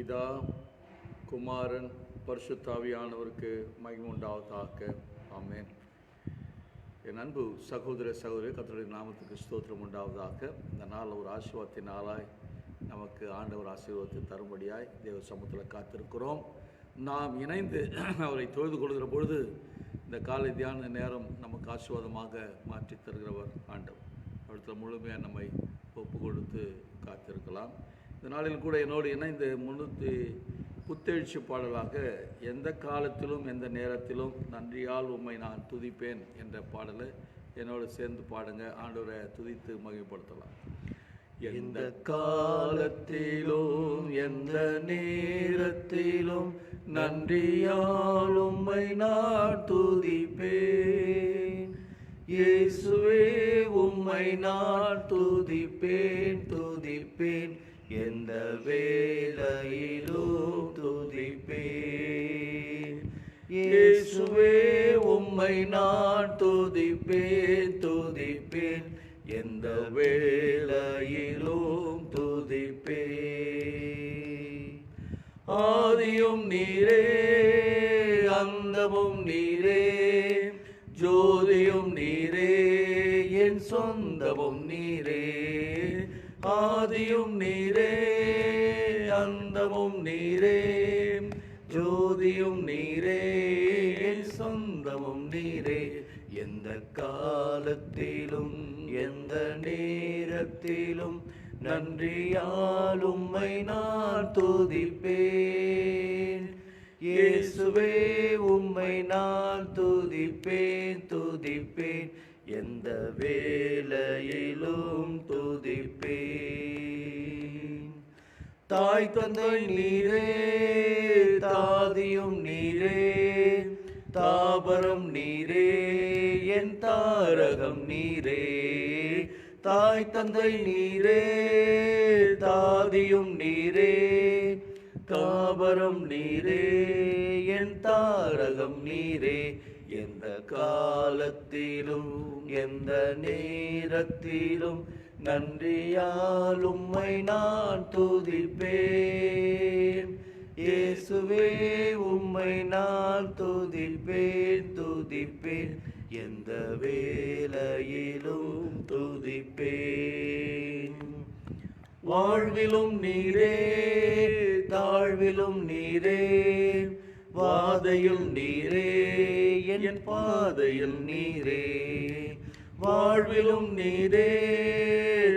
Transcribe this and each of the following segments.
பிதா குமாரன் பரிசுத்தாவியானவருக்கு மகிமை உண்டாவதாக. என் அன்பு சகோதர சகோதரி கத்தருடைய நாமத்துக்கு ஸ்தோத்திரம் உண்டாவதாக. இந்த நாள் ஒரு ஆசீர்வாதத்தின் நாளாய் நமக்கு ஆண்டவர் ஆசீர்வாதத்தை தரும்படியாய் தேவ சமூகத்தில் காத்திருக்கிறோம். நாம் இணைந்து அவரை தொழுது கொள்கிற பொழுது இந்த காலை தியான நேரம் நமக்கு ஆசீர்வாதமாக மாற்றி தருகிறவர் ஆண்டவர். அவர்கிட்ட முழுமையாக நம்மை ஒப்பு கொடுத்து காத்திருக்கலாம். இந்த நாளில் கூட என்னோடு இணைந்து முன்னூற்றி புத்தெழுச்சி பாடலாக எந்த காலத்திலும் எந்த நேரத்திலும் நன்றியால் உம்மை நான் துதிப்பேன் என்ற பாடலை என்னோடு சேர்ந்து பாடுங்க. ஆண்டவரை துதித்து மகிழ்படுத்தலாம் எந்த காலத்திலும் எந்த நேரத்திலும் நன்றியால் உம்மை நான் துதிப்பேன். இயேசுவே உம்மை நான் துதிப்பேன் துதிப்பேன். எந்த வேலையிலும் துதிப்பேன். இயேசுவே உம்மை நான் துதிப்பேன் துதிப்பேன். எந்த வேலையிலும் துதிப்பேன். ஆ சொந்தமும் நீரே ஜோதியும் நீரே சொந்தமும் நீரே. எந்த காலத்திலும் எந்த நேரத்திலும் நன்றியால் உம்மை நான் துதிப்பேன். இயேசுவே உம்மை நான் துதிப்பேன் துதிப்பேன். எந்த வேலையிலும் துதிப்பேன். தாய் தந்தை நீரே தாதியும் நீரே தாபரம் நீரே என் தாரகம் நீரே. தாய் தந்தை நீரே தாதியும் நீரே தாபரம் நீரே என் தாரகம் நீரே. எந்த காலத்திலும் எந்த நேரத்திலும் நன்றியால் உம்மை நான் துதிப்பேன். இயேசுவே உம்மை நான் துதிப்பேன் துதிப்பேன். எந்த வேலையிலும் துதிப்பேன். வாழ்விலும் நீரே தாழ்விலும் நீரே. வாதையும் நீரே என் பாதையில் நீரே. வாழ்விலும் நீரே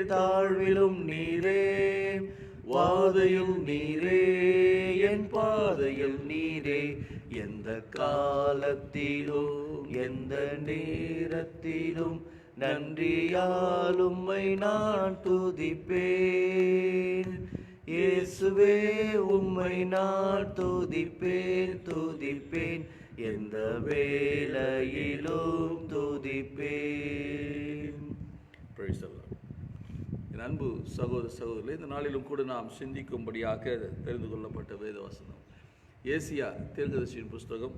தாழ்விலும் நீரே வாதையில் நீரே என் பாதையில் நீரே. எந்த காலத்திலும் எந்த நேரத்திலும் நன்றியாலும்மை நான் துதிப்பேன். இயேசுவே உம்மை நான் துதிப்பேன் துதிப்பேன். எந்த வேலையிலும் துதிப்பேன். என் அன்பு சகோதர சகோதரர்களே இந்த நாளிலும் கூட நாம் சிந்திக்கும்படியாக தெரிந்து கொள்ளப்பட்ட வேத வசனம். ஏசியா தீர்க்கதர்சியின் புஸ்தகம்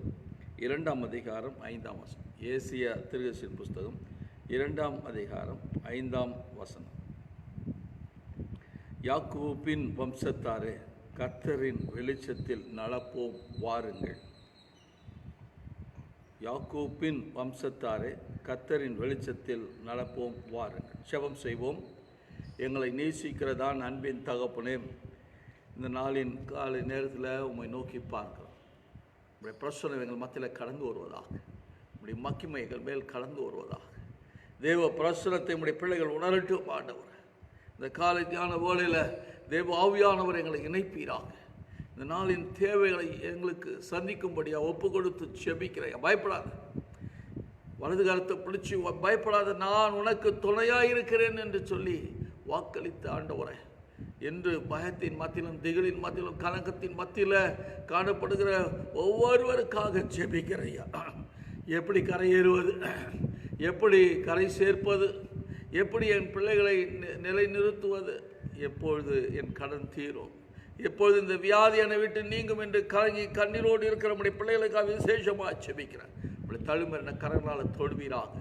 இரண்டாம் அதிகாரம் ஐந்தாம் வசனம். ஏசியா தீர்க்கதர்சியின் புஸ்தகம் இரண்டாம் அதிகாரம் ஐந்தாம் வசனம். யாக்கோபின் வம்சத்தாரே கர்த்தரின் வெளிச்சத்தில் நடப்போம் வாருங்கள். யாக்கோப்பின் வம்சத்தாரே கத்தரின் வெளிச்சத்தில் நடப்போம் வாருங்கள் செபம் செய்வோம். எங்களை நேசிக்கிறதான் அன்பின் தகப்பனே. இந்த நாளின் காலை நேரத்தில் உம்மை நோக்கி பார்க்கிறோம். உங்களுடைய பிரசனம் எங்கள் மத்தியில் கடந்து வருவதாக. உங்களுடைய மக்கிமை எங்கள் மேல் கடந்து வருவதாக. தேவ பிரசுரத்தை உங்களுடைய பிள்ளைகள் உணரட்டும் ஆண்டவர். இந்த காலை தியான வேளையில் தேவ ஆவியானவர் எங்களை இணைப்பீராக. இந்த நாளின் தேவைகளை எங்களுக்கு சந்திக்கும்படியாக ஒப்பு கொடுத்து செபிக்கிறேன். பயப்படாத. வலது காலத்தை பிடிச்சி பயப்படாத நான் உனக்கு துணையாக இருக்கிறேன் என்று சொல்லி வாக்களித்த ஆண்டவரை என்று பயத்தின் மத்தியிலும் திகிலின் மத்தியிலும் கலக்கத்தின் மத்தியில் காணப்படுகிற ஒவ்வொருவருக்காக ஜெபிக்கிறையா எப்படி கரையேறுவது எப்படி கரை சேர்ப்பது? எப்படி என் பிள்ளைகளை நிலைநிறுத்துவது? எப்பொழுது என் கடன் தீரும்? இப்பொழுது இந்த வியாதி என்னை விட்டு நீங்கும் என்று கலங்கி கண்ணீரோடு இருக்கிற நம்முடைய பிள்ளைகளுக்காக விசேஷமாக செபிக்கிறேன் நம்முடைய தழுமறின கரங்களால் தொடுவீராக.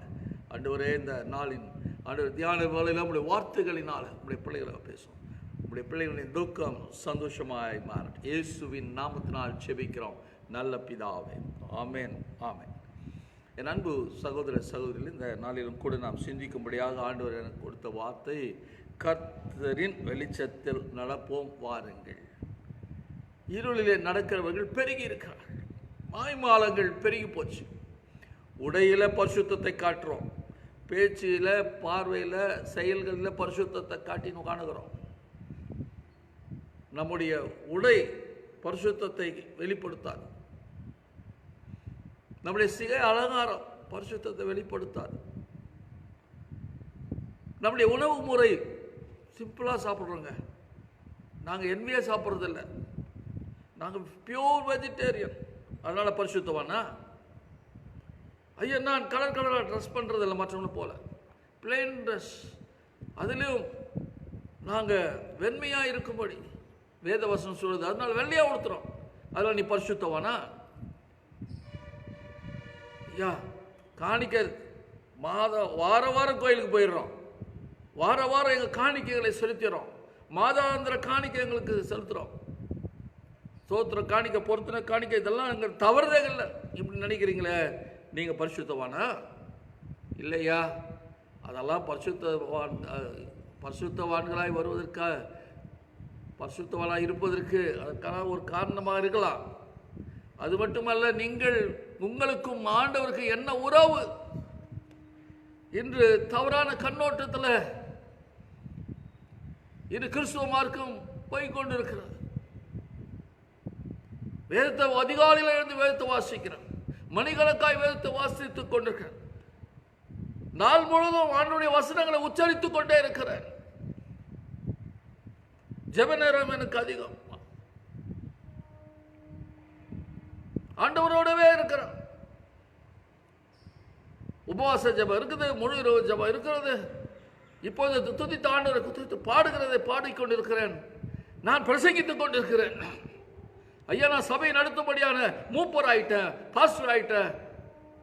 ஒரே இந்த நாளின் அன்று தியான வேலையில் நம்முடைய வார்த்தைகளினால் நம்முடைய பிள்ளைகளை பேசும் நம்முடைய பிள்ளைகளின் துக்கம் சந்தோஷமாய் மாறட்டும். இயேசுவின் நாமத்தினால் செபிக்கிறோம் நல்ல பிதாவே. ஆமேன் ஆமேன். என் அன்பு சகோதர சகோதரிகள் இந்த நாளிலும் கூட நாம் சிந்திக்கும்படியாக ஆண்டவர் எனக்கு கொடுத்த வார்த்தை கர்த்தரின் வெளிச்சத்தில் நடப்போம் வாருங்கள். இருளிலே நடக்கிறவர்கள் பெருகி இருக்கிறார்கள். மாய்மாலங்கள் பெருகி போச்சு. உடையில் பரிசுத்தத்தை காட்டுறோம். பேச்சில் பார்வையில் செயல்களில் பரிசுத்தத்தை காட்டின்னு காணுகிறோம் நம்முடைய உடை பரிசுத்தத்தை வெளிப்படுத்தாது. நம்முடைய சிகை அலங்காரம் பரிசுத்தத்தை வெளிப்படுத்தாது. நம்முடைய உணவு முறை சிம்பிளாக சாப்பிட்றோங்க. நாங்கள் என்வியே சாப்பிட்றதில்ல. நாங்கள் பியூர் வெஜிடேரியன் அதனால் பரிசுத்தவானா? ஐயா நான் கலர் கலராக ட்ரெஸ் பண்ணுறதில்ல மற்றவங்களும் போல. பிளெயின் ட்ரெஸ் அதுலேயும் நாங்கள் வெண்மையாக இருக்கும்படி வேதவசனம் சொல்லுது. அதனால் வெள்ளையாக உடுத்துறோம். அதனால் நீ பரிசுத்தவானா? ஐயா காணிக்க மாத வார வாரம் கோயிலுக்கு போயிடுறோம். வார வாரம் எங்கள் காணிக்கைகளை செலுத்திடுறோம் மாதாந்திர காணிக்கை எங்களுக்கு செலுத்துகிறோம். சோத்திர காணிக்கை பொருத்தின காணிக்கை இதெல்லாம் எங்கள் தவறுதே இல்லை. இப்படி நினைக்கிறீங்களே? நீங்கள் பரிசுத்தவானா? இல்லையா? அதெல்லாம் பரிசுத்தவான் பரிசுத்தவான்களாய் வருவதற்காக பரிசுத்தவானாக இருப்பதற்கு அதற்கான ஒரு காரணமாக இருக்கலாம். அது மட்டுமல்ல நீங்கள் உங்களுக்கும் ஆண்டவருக்கு என்ன உறவு? இன்று தவறான கண்ணோட்டத்தில் இன்று கிறிஸ்துவ மார்க்கம் போய்கொண்டிருக்கிறது வேதத்தை அதிகாலையில் எழுந்து வேதத்தை வாசிக்கிறேன். மணிக்கணக்காய் வேதத்தை வாசித்துக் கொண்டிருக்கிறேன். நாள் முழுவதும் ஆண்டுடைய வசனங்களை உச்சரித்துக் கொண்டே இருக்கிறேன். ஜெப நேரம் எனக்கு அதிகம். ஆண்டவரோடவே இருக்கிறேன். உபவாச ஜெபம் இருக்குது முழு இரவு ஜபம் இருக்கிறது. இப்போது துதித்த ஆண்டவரை துதித்து பாடுகிறதை பாடிக்கொண்டிருக்கிறேன். நான் பிரசங்கித்துக் கொண்டிருக்கிறேன். ஐயா நான் சபை நடத்தும்படியான மூப்பர் ஆயிட்டேன் பாஸ்டர் ஆயிட்டேன்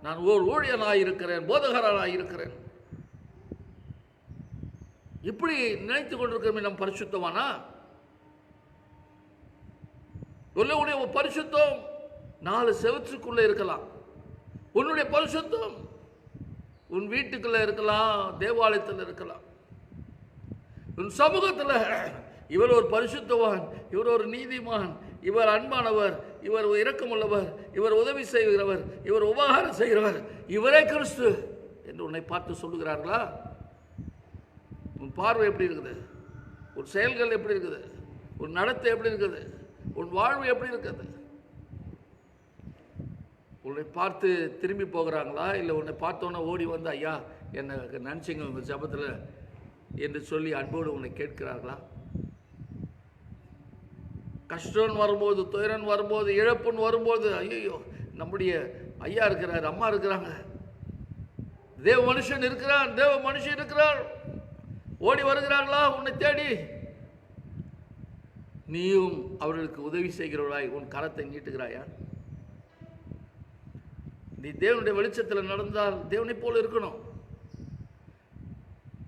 நான் ஓர் ஊழியனாக இருக்கிறேன் போதகரனாக இருக்கிறேன் இப்படி நினைத்து கொண்டிருக்கிறோமே நம் பரிசுத்தமானா உன்னுடைய பரிசுத்தம் நாலு செவற்றுக்குள்ள இருக்கலாம். உன்னுடைய பரிசுத்தம் உன் வீட்டுக்குள்ள இருக்கலாம் தேவாலயத்தில் இருக்கலாம். உன் சமூகத்தில் இவர் ஒரு பரிசுத்தவான் இவர் ஒரு நீதிமான் இவர் அன்பானவர் இவர் இரக்கமுள்ளவர் இவர் உதவி செய்கிறவர் இவர் உபகாரம் செய்கிறவர். இவரே கிறிஸ்து என்று உன்னை பார்த்து சொல்லுகிறார்களா? உன் பார்வை எப்படி இருக்குது? உன் செயல்கள் எப்படி இருக்குது? உன் நடத்தை எப்படி இருக்குது? உன் வாழ்வு எப்படி இருக்குது? உன்னை பார்த்து திரும்பி போகிறாங்களா? இல்லை உன்னை பார்த்தோன்னே ஓடி வந்து ஐயா என்னை நினச்சிங்க உங்கள் ஜபத்தில் என்று சொல்லி அன்போடு உன்னை கேட்கிறார்களா? கஷ்டம் வரும்போது துயரன் வரும்போது இழப்புன்னு வரும்போது ஐயோ நம்முடைய ஐயா இருக்கிறார் அம்மா இருக்கிறாங்க. தேவ மனுஷன் இருக்கிறான் தேவ மனுஷன் இருக்கிறார் ஓடி வருகிறார்களா உன்னை தேடி? நீயும் அவர்களுக்கு உதவி செய்கிறவளாய் உன் கரத்தை நீட்டுகிறாயா? நீ தேவனுடைய வெளிச்சத்தில் நடந்தால் தேவனைப் போல இருக்கணும்.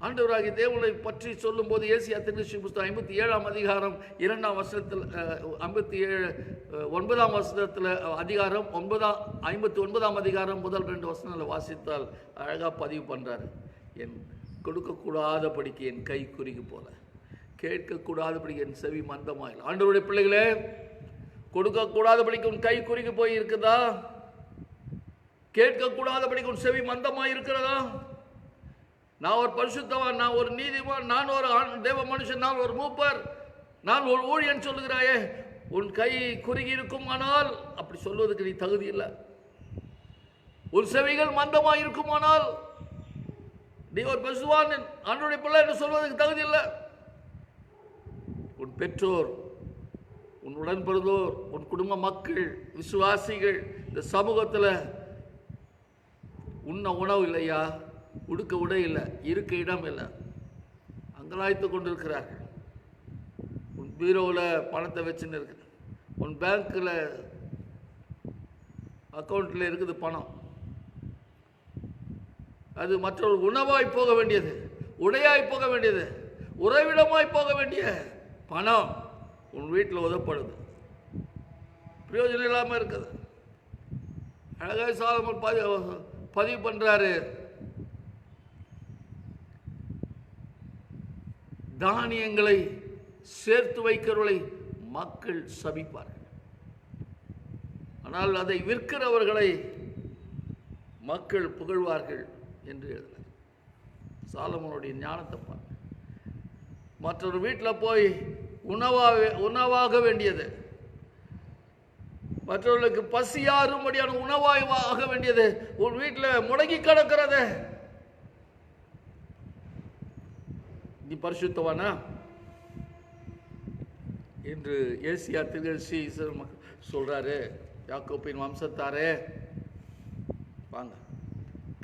ஆண்டவராகி தேவனை பற்றி சொல்லும்போது ஏசியா திருச்சி புஸ்தகம் ஐம்பத்தி ஏழாம் அதிகாரம் இரண்டாம் வருஷத்தில் ஐம்பத்தி ஏழு ஒன்பதாம் வருஷத்தில் அதிகாரம் ஒன்பதாம் ஐம்பத்தி ஒன்பதாம் அதிகாரம் முதல் ரெண்டு வருஷங்களில் வாசித்தால் அழகாக பதிவு பண்ணுறாரு என் கொடுக்கக்கூடாதபடிக்கு என் கை குறுகி போல. கேட்கக்கூடாதபடிக்கு என் செவி மந்தமாயில். ஆண்டவருடைய பிள்ளைகளே கொடுக்கக்கூடாதபடிக்கு உன் கை குறுகி போய் இருக்குதா கேட்கக்கூடாதபடிக்கு உன் செவி மந்தமாக இருக்கிறதா நான் ஒரு பரிசுத்தவான் நான் ஒரு நீதிமான் நான் ஒரு ஆண் தேவ மனுஷன் நான் ஒரு மூப்பர் நான் ஒரு ஊழியன் சொல்லுகிறாயே உன் கை குறுகி இருக்குமானால் அப்படி சொல்வதற்கு நீ தகுதி இல்லை. உன் செவிகள் மந்தமாக இருக்குமானால் நீ ஒரு பசுவான் ஆண்டுடைய பிள்ளை என்று சொல்வதற்கு தகுதி இல்லை. உன் பெற்றோர் உன் உடன்பிறந்தோர் உன் குடும்ப மக்கள் விசுவாசிகள் இந்த சமூகத்தில் உண்ண உணவு இல்லையா? உடுக்க உடை இல்லை இருக்க இடம் இல்லை. அங்கலாய்த்து கொண்டிருக்கிறார்கள். உன் பீரோவில் பணத்தை வச்சுன்னு இருக்கு. உன் பேங்க்கில் அக்கௌண்ட்டில் இருக்குது பணம். அது மற்றொரு உணவாய் போக வேண்டியது உடையாய் போக வேண்டியது உறைவிடமாய் போக வேண்டிய பணம் உன் வீட்டில் உதப்படுது. பிரயோஜனம் இல்லாமல் இருக்குது. அழகாக சாலமன் பதிவு பண்ணுறாரு தானியங்களை சேர்த்து வைக்கிறவர்களை மக்கள் சபிப்பார்கள் ஆனால் அதை விற்கிறவர்களை மக்கள் புகழ்வார்கள் என்று எழுதினார் சாலமனுடைய ஞானத்தை பாருங்க. மற்றொரு வீட்டில் போய் உணவாக உணவாக வேண்டியது. மற்றவர்களுக்கு பசியாறும்படியான உணவாய் ஆக வேண்டியது. உன் வீட்டில் முடங்கி கிடக்கிறது. நீ பரிசுத்தவானா? என்று ஏசியா திருகசி சொல்றாரு. யாக்கோப்பின் வம்சத்தாரே வாங்க.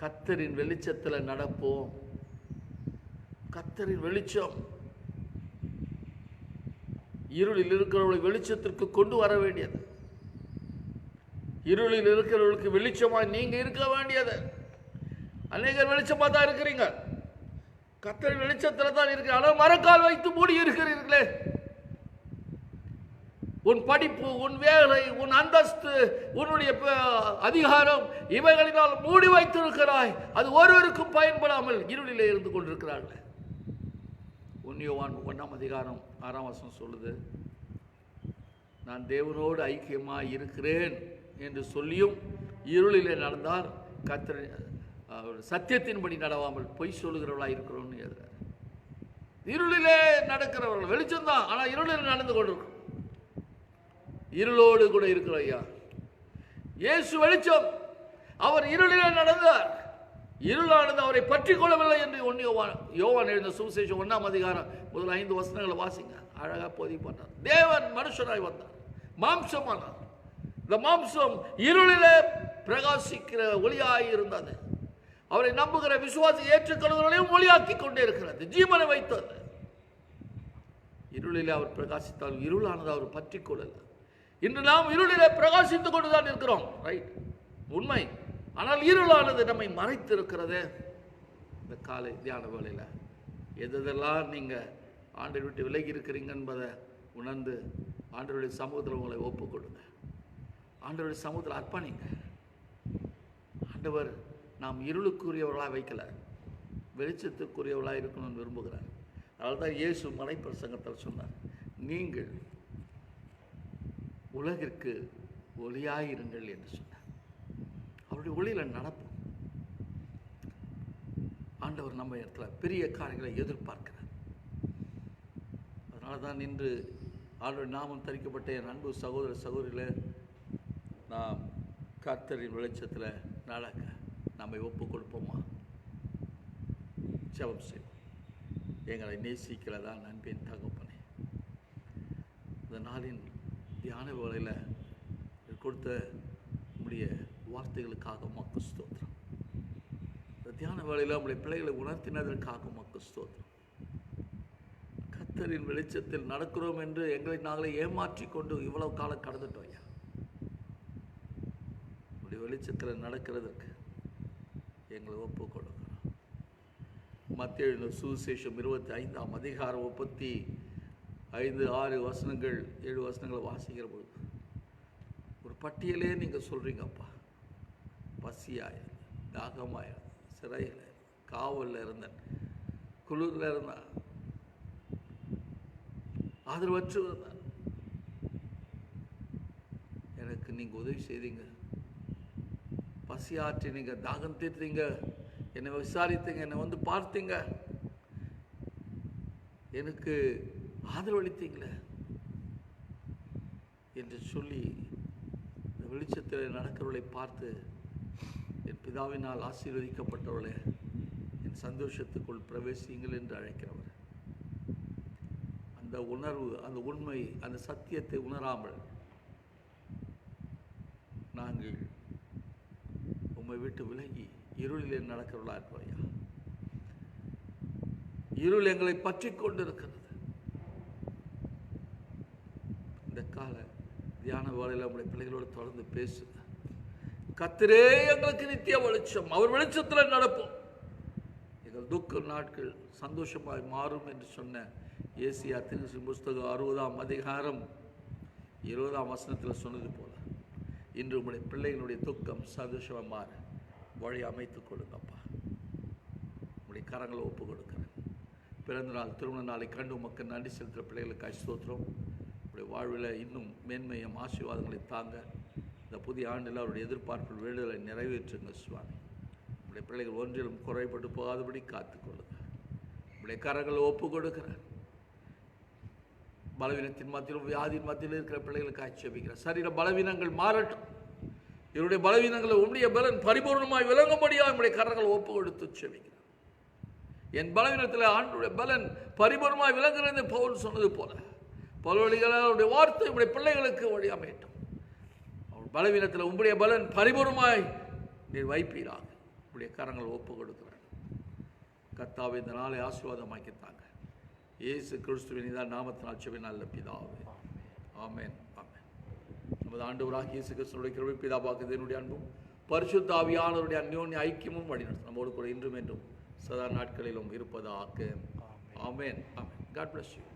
கத்தரின் வெளிச்சத்தில் நடப்போம். கத்தரின் வெளிச்சம். இருளில் இருக்கிறவர்களை வெளிச்சத்திற்கு கொண்டு வர வேண்டியது. இருளில் இருக்கிறவர்களுக்கு வெளிச்சமாக நீங்க இருக்க வேண்டியது. அநேகர் வெளிச்சமாக தான் இருக்கிறீங்க. கத்தர் வெளிச்சத்தில் தான் இருக்கு. ஆனால் மரக்கால் வைத்து மூடி இருக்கிறீர்களே. உன் படிப்பு உன் வேலை உன் அந்தஸ்து உன்னுடைய அதிகாரம் இவைகளினால் மூடி வைத்திருக்கிறாய். அது ஒருவருக்கும் பயன்படாமல் இருளிலே இருந்து கொண்டிருக்கிறார்கள். உன்னியோவான் ஒன்றாம் அதிகாரம் ஆறாம் வசனம் சொல்லுது நான் தேவனோடு ஐக்கியமாக இருக்கிறேன் என்று சொல்லியும் இருளிலே நடந்தார் கத்தர். அவர் சத்தியத்தின்படி நடவாமல் பொய் சொல்லுகிறவர்களாக இருக்கிறோம்னு எழுதுறாரு. இருளிலே நடக்கிறவர்கள் வெளிச்சம்தான் ஆனால் இருளில் நடந்து கொண்டிருக்கும் இருளோடு கூட இருக்கிற ஐயா. இயேசு வெளிச்சம் அவர் இருளிலே நடந்தார். இருளானது அவரை பற்றி கொள்ளவில்லை என்று ஒன்று யோவான் யோவான் எழுந்த சுவிசேஷம் ஒன்றாம் அதிகாரம் முதல் ஐந்து வசனங்களை வாசிங்க. அழகாக போதி பண்ணார். தேவன் மனுஷனாய் வந்தார் மாம்சமானார். இந்த மாம்சம் இருளிலே பிரகாசிக்கிற ஒளியாய் இருந்தது. அவரை நம்புகிற விசுவாசி ஏற்றுக்கொள்கிறவர்களையும் மொழியாக்கி கொண்டே இருக்கிறது. ஜீவனை வைத்தது. இருளிலே அவர் பிரகாசித்தால் இருளானது அவர் பற்றி கொள்ளல இன்று நாம் இருளிலே பிரகாசித்துக் கொண்டுதான் இருக்கிறோம். ரைட் உண்மை. ஆனால் இருளானது நம்மை மறைத்திருக்கிறது. இந்த காலை தியான வேலையில் எதெல்லாம் நீங்கள் ஆண்டை விட்டு விலகி இருக்கிறீங்க என்பதை உணர்ந்து ஆண்டருடைய சமூகத்தில் உங்களை ஒப்புக்கொடுங்க ஆண்டவருடைய சமூகத்தில் அர்ப்பணிங்க. ஆண்டவர் நாம் இருளுக்குரியவர்களாக வைக்கல. வெளிச்சத்துக்குரியவர்களாக இருக்கணும்னு விரும்புகிறார். அதனால தான் இயேசு மலைப்பிரசங்கத்தில் சொன்னார் நீங்கள் உலகிற்கு ஒளியாயிருங்கள் என்று சொன்னார். அவருடைய ஒளியில் நடப்போம். ஆண்டவர் நம்ம இடத்துல பெரிய காரியங்களை எதிர்பார்க்கிறார். அதனால தான் இன்று ஆண்டவர் நாமம் தரிக்கப்பட்ட என் அன்பு சகோதர சகோதரிகளே நாம் கர்த்தரின் வெளிச்சத்தில் நடக்க நம்மை ஒப்பு கொடுப்போமா? ஜபம் செய்வோம். எங்களை நேசிக்கிறதா நண்பின் தகப்பனே. இந்த நாளின் தியான வேளையில் கொடுத்த உடைய வார்த்தைகளுக்காக மக்கு ஸ்தோத்திரம். இந்த தியான வேளையில் உங்களுடைய பிள்ளைகளை உணர்த்தினதற்காக மக்கு ஸ்தோத்திரம். கத்தரின் வெளிச்சத்தில் நடக்கிறோம் என்று எங்களை நாங்களே ஏமாற்றி கொண்டு இவ்வளவு காலம் கடந்துட்டோம் ஐயா. உங்களுடைய வெளிச்சத்தில் நடக்கிறதுக்கு எங்களை ஒப்பு கொடுக்கிறோம் மத்திய சுவிசேஷம் இருபத்தி ஐந்தாம் அதிகாரம் முப்பத்தி ஐந்து ஆறு வசனங்கள் ஏழு வசனங்களை வாசிக்கிற பொழுது ஒரு பட்டியலே நீங்கள் சொல்கிறீங்கப்பா பசியாய் தாகமாய் சிறையில் காவலில் இருந்தேன் குளிரில் இருந்தேன். ஆதரவற்று இருந்தேன் எனக்கு நீங்கள் உதவி செய்தீங்க. பசியாற்றி நீங்கள் தாகம் தீர்த்தீங்க என்னை விசாரித்தீங்க என்னை வந்து பார்த்தீங்க. எனக்கு ஆதரவளித்தீங்களே என்று சொல்லி இந்த வெளிச்சத்தில் நடக்கிறவர்களை பார்த்து என் பிதாவினால் ஆசீர்வதிக்கப்பட்டவர்களே என் சந்தோஷத்துக்குள் பிரவேசியுங்கள் என்று அழைக்கிறவர். அந்த உணர்வு அந்த உண்மை அந்த சத்தியத்தை உணராமல் நாங்கள் உம்மை விட்டு விலகி இருளிலே நடக்கிறவர்களா இருப்பையா இருள் எங்களை பற்றி கொண்டிருக்கிறது. இந்த கால தியான வேலையில் நம்முடைய பிள்ளைகளோடு தொடர்ந்து பேசுங்க கத்திரே எங்களுக்கு நித்திய வெளிச்சம். அவர் வெளிச்சத்தில் நடப்போம். எங்கள் துக்க நாட்கள் சந்தோஷமாய் மாறும் என்று சொன்ன ஏசியா திருச்சி புஸ்தகம் அறுபதாம் அதிகாரம் இருபதாம் வசனத்தில் சொன்னது போல. இன்று உங்களுடைய பிள்ளைகளுடைய துக்கம் சந்தோஷமாக மாற. வழி அமைத்துக் கொடுங்கப்பா உங்களுடைய கரங்களை ஒப்பு கொடுக்குறேன். பிறந்த நாள் திருமண நாளை கண்டு உமக்கு நன்றி செலுத்துகிற பிள்ளைகளுக்கு ஸ்தோத்திரம். உங்களுடைய வாழ்வில் இன்னும் மேன்மையும் ஆசீர்வாதங்களை தாங்க. இந்த புதிய ஆண்டில் அவருடைய எதிர்பார்ப்பு வேண்டுதலை நிறைவேற்றுங்க சுவாமி. உங்களுடைய பிள்ளைகள் ஒன்றிலும் குறைபட்டு போகாதபடி காத்துக்கொள்ளுங்க உங்களுடைய கரங்களை ஒப்பு கொடுக்கிறேன். பலவீனத்தின் மத்தியிலும் வியாதியின் மத்தியிலும் இருக்கிற பிள்ளைகளுக்கு ஆட்சேபிக்கிறேன் சரீர பலவீனங்கள் மாறட்டும். இவருடைய பலவீனங்களை உம்முடைய பலன் பரிபூர்ணமாய் விளங்கும்படியாக உங்களுடைய கரங்கள் ஒப்பு கொடுத்து செவிக்கிறார் என் பலவீனத்தில் ஆண்டுடைய பலன் பரிபூர்ணமாய் விளங்குறது பவுல் சொன்னது போல. பல்வழிகளுடைய வார்த்தை உங்களுடைய பிள்ளைகளுக்கு வழி அமையட்டும். அவர் பலவீனத்தில் உங்களுடைய பலன் பரிபூர்ணமாய் நீர் வைப்பீராக. உங்களுடைய கரங்கள் ஒப்பு கொடுக்கிறார் கத்தாவை இந்த நாளை ஆசீர்வாதமாக்கித்தாங்க இயேசு கிறிஸ்துவின் தான் நாமத்தினால் செவி நல்ல பிதாவே. ஆமேன். நமது ஆண்டவராக இயேசு கிறிஸ்துடைய கிருபை பிதாவாக்கு என்னுடைய அன்பும் பரிசுத்த ஆவியானவருடைய அந்யோன்ய ஐக்கியமும் வழிநடத்தும். நம்மோடு கூட இன்றும் என்றும் சதா நாட்களிலும் இருப்பதாக. ஆமென். ஆமென். God bless you.